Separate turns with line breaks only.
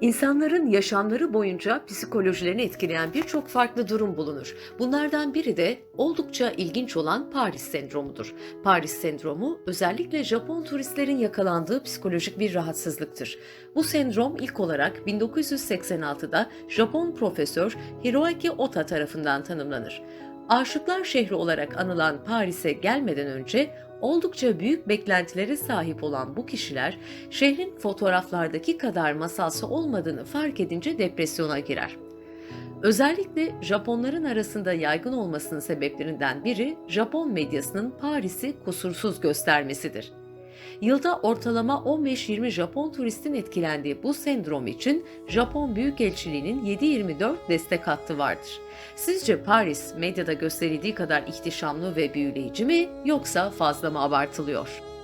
İnsanların yaşamları boyunca psikolojilerini etkileyen birçok farklı durum bulunur. Bunlardan biri de oldukça ilginç olan Paris sendromudur. Paris sendromu özellikle Japon turistlerin yakalandığı psikolojik bir rahatsızlıktır. Bu sendrom ilk olarak 1986'da Japon profesör Hiroaki Ota tarafından tanımlanır. Aşıklar şehri olarak anılan Paris'e gelmeden önce oldukça büyük beklentilere sahip olan bu kişiler şehrin fotoğraflardaki kadar masalsı olmadığını fark edince depresyona girer. Özellikle Japonların arasında yaygın olmasının sebeplerinden biri Japon medyasının Paris'i kusursuz göstermesidir. Yılda ortalama 15-20 Japon turistin etkilendiği bu sendrom için Japon Büyükelçiliği'nin 7-24 destek hattı vardır. Sizce Paris medyada gösterildiği kadar ihtişamlı ve büyüleyici mi yoksa fazla mı abartılıyor?